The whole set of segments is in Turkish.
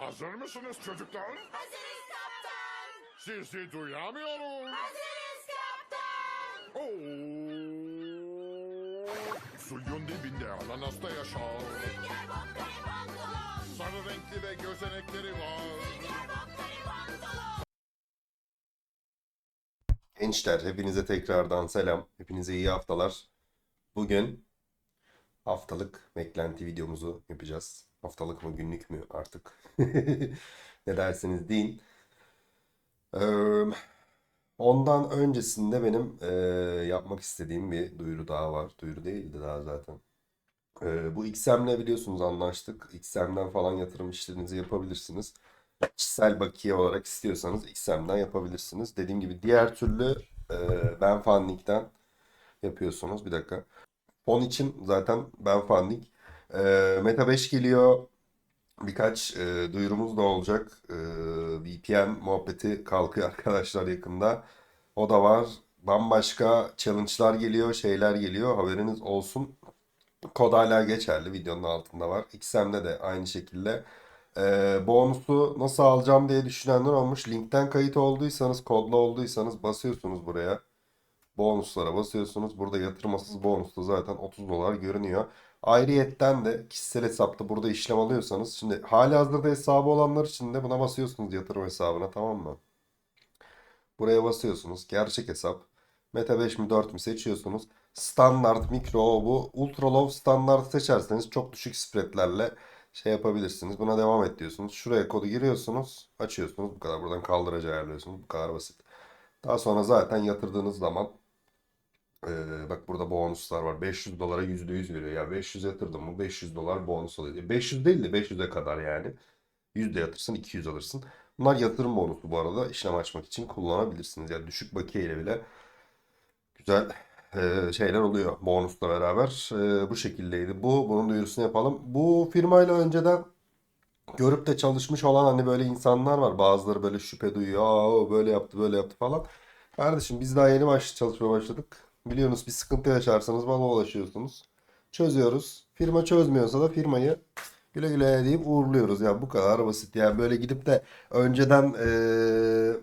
Hazır mısınız çocuklar? Hazırız kaptan. Sizi duyamıyorum. Hazırız kaptan. Oo. Suyun dibinde ananasta yaşar. Sünger Bob kare pantolon. Sarı renkli ve gözenekleri var. Gençler hepinize tekrardan selam. Hepinize iyi haftalar. Bugün haftalık beklenti videomuzu yapacağız. Haftalık mı günlük mü artık ne derseniz deyin. Ondan öncesinde benim yapmak istediğim bir duyuru daha var. Duyuru değildi daha zaten. Bu XM'le biliyorsunuz anlaştık. XM'den falan yatırım işlerinizi yapabilirsiniz. Kişisel bakiye olarak istiyorsanız XM'den yapabilirsiniz. Dediğim gibi diğer türlü Ben Funding'den yapıyorsunuz. Bir dakika. Fon için zaten Ben Funding. E, Meta 5 geliyor. Birkaç e, duyurumuz da olacak. E, VPN muhabbeti kalkıyor arkadaşlar yakında. O da var. Bambaşka challenge'lar geliyor, şeyler geliyor. Haberiniz olsun. Kod hala geçerli. Videonun altında var. XM'de de aynı şekilde. Ee, bonusu nasıl alacağım diye düşünenler olmuş. Linkten kayıt olduysanız, kodlu olduysanız basıyorsunuz buraya. Bonuslara basıyorsunuz. Burada yatırmasız bonusta zaten 30 dolar görünüyor. Ayrıyetten de kişisel hesapta burada işlem alıyorsanız şimdi hali hazırda hesabı olanlar için de buna basıyorsunuz yatırım hesabına tamam mı? Buraya basıyorsunuz. Gerçek hesap. Meta 5 mi 4 mü seçiyorsunuz. Standart, mikro, bu ultra low standart seçerseniz çok düşük spreadlerle şey yapabilirsiniz. Buna devam et diyorsunuz. Şuraya kodu giriyorsunuz. Açıyorsunuz. Bu kadar. Buradan kaldıraç ayarlıyorsunuz. Bu kadar basit. Daha sonra zaten yatırdığınız zaman ee, bak burada bonuslar var. 500 dolara %100 veriyor. Ya 500 yatırdım mı 500 dolar bonus oluyor. 500 değil de 500'e kadar yani. %100 yatırsın 200 alırsın. Bunlar yatırım bonusu bu arada. işlem açmak için kullanabilirsiniz. Yani düşük bakiye ile bile güzel e, şeyler oluyor bonusla beraber. E, bu şekildeydi. Bu bunun duyurusunu yapalım. Bu firmayla önceden görüp de çalışmış olan hani böyle insanlar var. Bazıları böyle şüphe duyuyor. Aa böyle yaptı böyle yaptı falan. Kardeşim biz daha yeni baş çalışmaya başladık. Biliyorsunuz bir sıkıntı yaşarsanız bana ulaşıyorsunuz. Çözüyoruz. Firma çözmüyorsa da firmayı güle güle deyip uğurluyoruz. Yani bu kadar basit. Yani böyle gidip de önceden eee,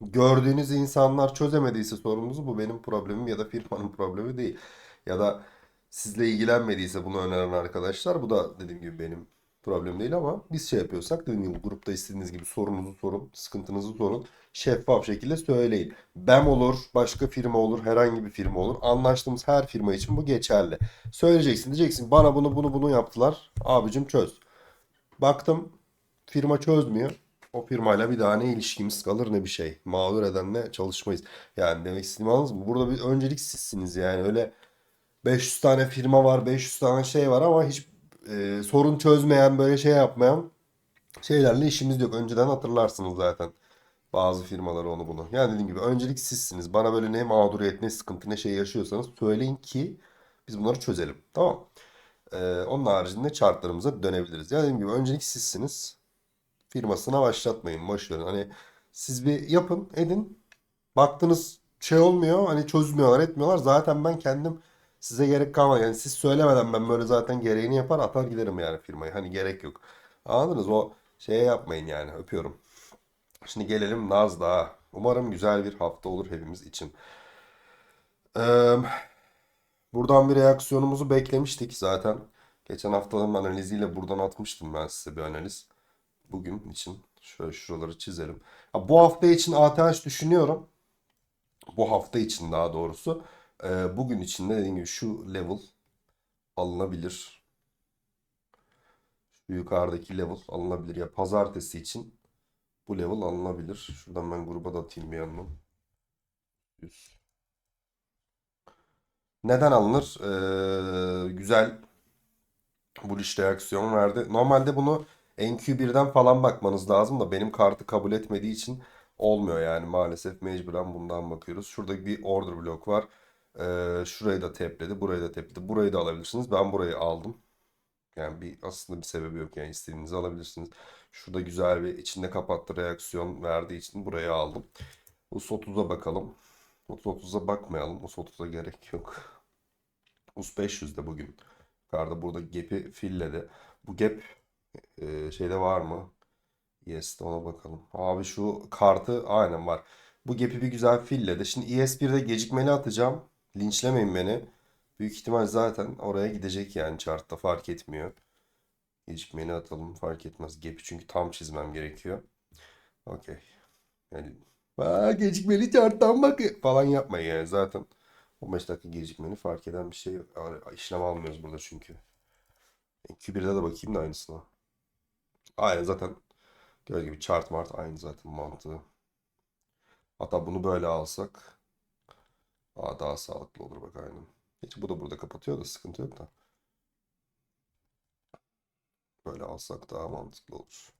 gördüğünüz insanlar çözemediyse sorununuzu bu benim problemim ya da firmanın problemi değil. Ya da sizle ilgilenmediyse bunu öneren arkadaşlar bu da dediğim gibi benim problem değil ama biz şey yapıyorsak dediğim gibi grupta istediğiniz gibi sorunuzu sorun, sıkıntınızı sorun. Şeffaf şekilde söyleyin. BEM olur, başka firma olur, herhangi bir firma olur. Anlaştığımız her firma için bu geçerli. Söyleyeceksin, diyeceksin bana bunu bunu bunu yaptılar. Abicim çöz. Baktım firma çözmüyor. O firmayla bir daha ne ilişkimiz kalır ne bir şey. Mağdur edenle çalışmayız. Yani demek istediğim anladınız? Burada bir öncelik sizsiniz yani. Öyle 500 tane firma var, 500 tane şey var ama hiç e, sorun çözmeyen, böyle şey yapmayan şeylerle işimiz yok. Önceden hatırlarsınız zaten bazı firmaları onu bunu. Yani dediğim gibi öncelik sizsiniz. Bana böyle ne mağduriyet, ne sıkıntı, ne şey yaşıyorsanız söyleyin ki biz bunları çözelim. Tamam. Ee, onun haricinde chartlarımıza dönebiliriz. Yani dediğim gibi öncelik sizsiniz. Firmasına başlatmayın. Boş. Hani siz bir yapın, edin. Baktınız şey olmuyor. Hani çözmüyorlar, etmiyorlar. Zaten ben kendim size gerek kalmadı. Yani siz söylemeden ben böyle zaten gereğini yapar atar giderim yani firmayı. Hani gerek yok. Anladınız? O şeye yapmayın yani. Öpüyorum. Şimdi gelelim Naz'da. Umarım güzel bir hafta olur hepimiz için. Ee, buradan bir reaksiyonumuzu beklemiştik zaten. Geçen haftanın analiziyle buradan atmıştım ben size bir analiz. Bugün için şöyle şuraları çizelim. Ha, bu hafta için ATH düşünüyorum. Bu hafta için daha doğrusu. Ee, bugün için de dediğim gibi şu level alınabilir. Şu yukarıdaki level alınabilir. Ya pazartesi için bu level alınabilir. Şuradan ben gruba da atayım bir yandan. 100. Neden alınır? Ee, güzel bullish reaksiyon verdi. Normalde bunu NQ1'den falan bakmanız lazım da benim kartı kabul etmediği için olmuyor yani maalesef mecburen bundan bakıyoruz. Şurada bir order block var. Ee, şurayı da tepledi, burayı da tepledi. Burayı da alabilirsiniz. Ben burayı aldım. Yani bir aslında bir sebebi yok yani istediğinizi alabilirsiniz. Şurada güzel bir içinde kapattı reaksiyon verdiği için buraya aldım. US 30'a bakalım. US 30'a bakmayalım. US 30'a gerek yok. US 500'de bugün. Yukarıda burada gap'i filledi. Bu gap Ee, şeyde var mı? ES'de ona bakalım. Abi şu kartı aynen var. Bu gap'i bir güzel filledi. Şimdi ES1'de gecikmeli atacağım. Linçlemeyin beni. Büyük ihtimal zaten oraya gidecek yani chartta fark etmiyor. Gecikmeli atalım fark etmez. Gap'i çünkü tam çizmem gerekiyor. Okey. Yani Aa, gecikmeli charttan bak falan yapmayın yani zaten. 15 dakika gecikmeni fark eden bir şey yok. Yani işlem almıyoruz burada çünkü. Q1'de de bakayım da aynısına. Aynen zaten gördüğü gibi chart mart aynı zaten mantığı. Hatta bunu böyle alsak aa, daha sağlıklı olur bak aynen. Hiç bu da burada kapatıyor da sıkıntı yok da. Böyle alsak daha mantıklı olur.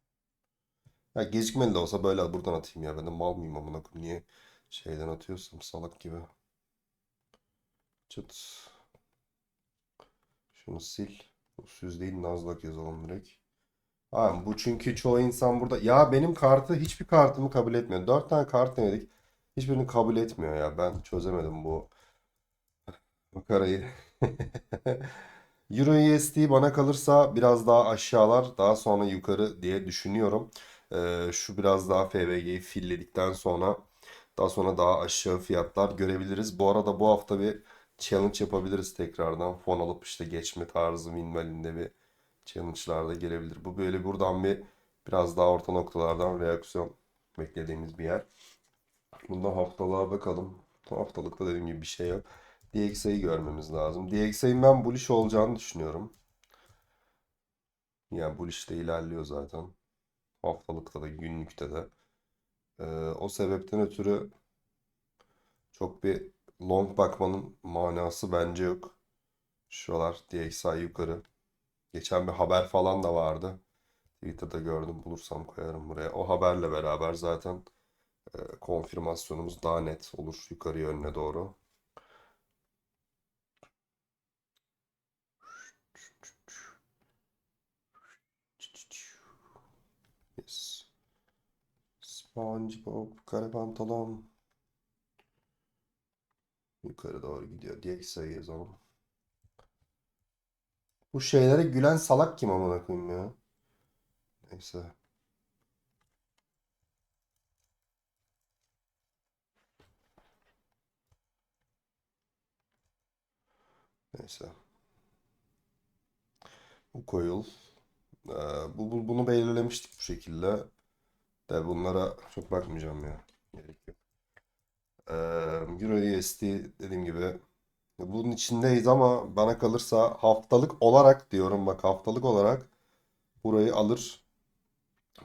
Ya gecikmeli de olsa böyle buradan atayım ya. Ben de mal mıyım amına koyayım. Niye şeyden atıyorsam salak gibi. Çıt. Şunu sil. Süz değil Nazlak yazalım direkt. Ha, bu çünkü çoğu insan burada. Ya benim kartı hiçbir kartımı kabul etmiyor. Dört tane kart denedik. Hiçbirini kabul etmiyor ya. Ben çözemedim bu makarayı. Euro USD bana kalırsa biraz daha aşağılar daha sonra yukarı diye düşünüyorum. Ee, şu biraz daha FVG'yi filledikten sonra daha sonra daha aşağı fiyatlar görebiliriz. Bu arada bu hafta bir challenge yapabiliriz tekrardan. Fon alıp işte geçme tarzı minvalinde bir challenge'lar da gelebilir. Bu böyle buradan bir biraz daha orta noktalardan reaksiyon beklediğimiz bir yer. Bunda haftalığa bakalım. Haftalıkta dediğim gibi bir şey yok. DXY'yi görmemiz lazım. DXY'in ben bullish olacağını düşünüyorum. Yani bullish'te ilerliyor zaten. Haftalıkta da günlükte de. Ee, o sebepten ötürü çok bir long bakmanın manası bence yok. Şuralar DXY yukarı. Geçen bir haber falan da vardı. Twitter'da gördüm bulursam koyarım buraya. O haberle beraber zaten konfirmasyonumuz daha net olur yukarı yönüne doğru. Yes. SpongeBob kare pantolon. Yukarı doğru gidiyor. DXY yazalım. Bu şeylere gülen salak kim amına koyayım ya? Neyse. Neyse. Bu coil. Ee, bu, bu- bunu belirlemiştik bu şekilde. De bunlara çok bakmayacağım ya. Gerek yok. Ee, Euro USD dediğim gibi bunun içindeyiz ama bana kalırsa haftalık olarak diyorum bak haftalık olarak burayı alır.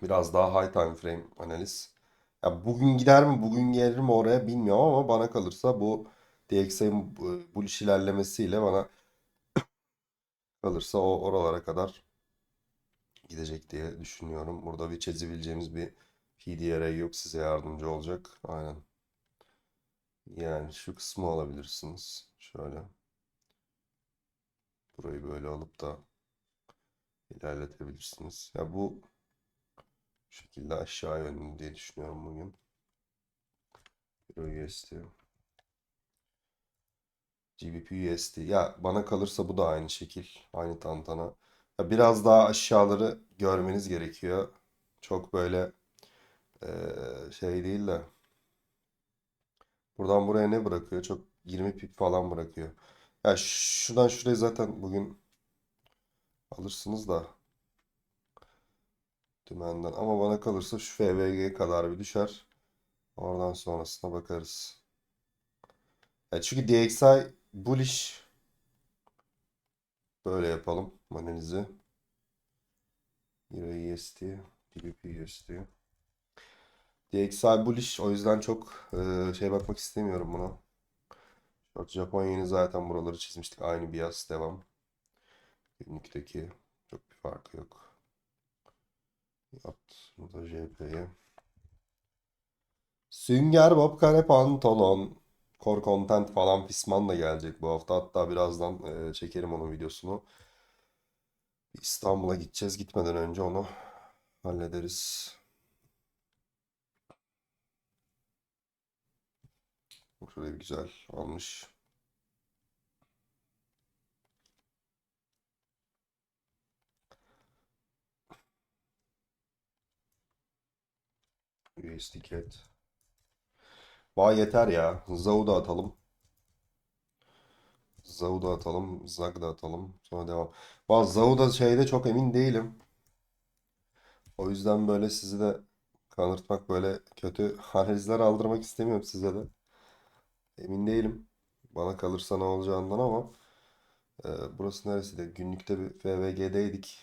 Biraz daha high time frame analiz. Ya bugün gider mi bugün gelir mi oraya bilmiyorum ama bana kalırsa bu DXY'in bu- bullish ilerlemesiyle bana kalırsa o oralara kadar gidecek diye düşünüyorum. Burada bir çizebileceğimiz bir PDRA yok size yardımcı olacak. Aynen. Yani şu kısmı alabilirsiniz. Şöyle. Burayı böyle alıp da ilerletebilirsiniz. Ya bu şekilde aşağı yönlü diye düşünüyorum bugün. Euro USD. GBP USD. Ya bana kalırsa bu da aynı şekil. Aynı tantana. Ya biraz daha aşağıları görmeniz gerekiyor. Çok böyle eee, şey değil de. Buradan buraya ne bırakıyor? Çok 20 pip falan bırakıyor. Ya şuradan şuraya zaten bugün alırsınız da dümenden. Ama bana kalırsa şu FVG kadar bir düşer. Oradan sonrasına bakarız. Ya çünkü DXY bullish böyle yapalım analizi. Euro USD, GBP USD. DXY bullish o yüzden çok e, şey bakmak istemiyorum buna. Short Japon yeni zaten buraları çizmiştik. Aynı bias devam. Günlükteki çok bir farkı yok. At burada JP'ye. Sünger Bob kare pantolon. Core Content falan Fisman da gelecek bu hafta. Hatta birazdan e, çekerim onun videosunu. İstanbul'a gideceğiz. Gitmeden önce onu hallederiz. Şöyle bir güzel almış. USD CAD Vay yeter ya. Zau da atalım. Zau da atalım. Zag da atalım. Sonra devam. Valla Zau da şeyde çok emin değilim. O yüzden böyle sizi de kanırtmak böyle kötü analizler aldırmak istemiyorum size de. Emin değilim. Bana kalırsa ne olacağından ama e, burası neresiydi? Günlükte bir FVG'deydik.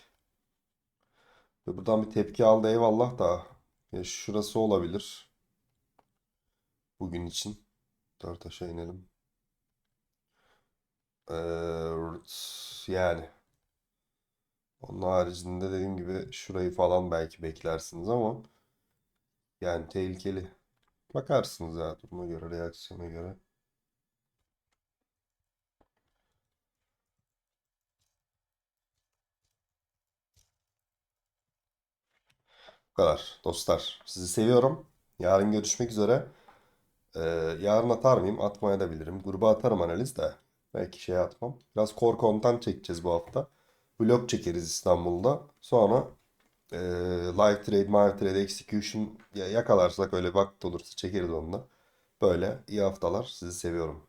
Ve buradan bir tepki aldı eyvallah da ya şurası olabilir. Bugün için. Dört inelim. Ee, yani onun haricinde dediğim gibi şurayı falan belki beklersiniz ama yani tehlikeli. Bakarsınız ya duruma göre, reaksiyona göre. Bu kadar dostlar. Sizi seviyorum. Yarın görüşmek üzere. Ee, yarın atar mıyım? Atmaya da bilirim. Gruba atarım analiz de. Belki şey atmam. Biraz core content çekeceğiz bu hafta. Vlog çekeriz İstanbul'da. Sonra e, live trade, live trade, execution ya- yakalarsak öyle vakit olursa çekeriz onu da. Böyle iyi haftalar. Sizi seviyorum.